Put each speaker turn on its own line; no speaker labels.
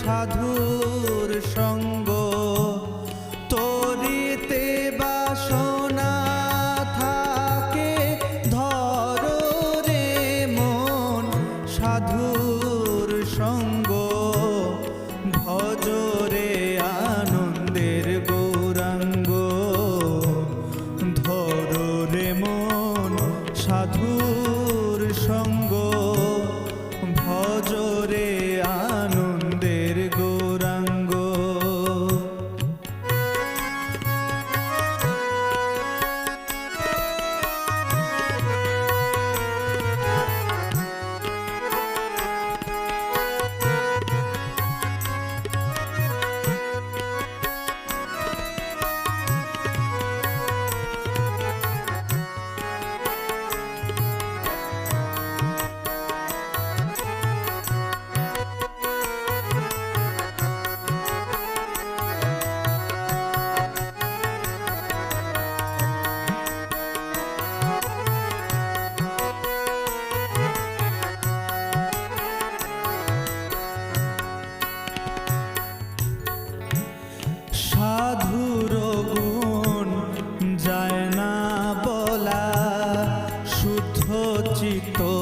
সাধুর সঙ্গ। তরিতে বাসনা থাকে ধর রে মন সাধুর সঙ্গ। ভজরে Cristo.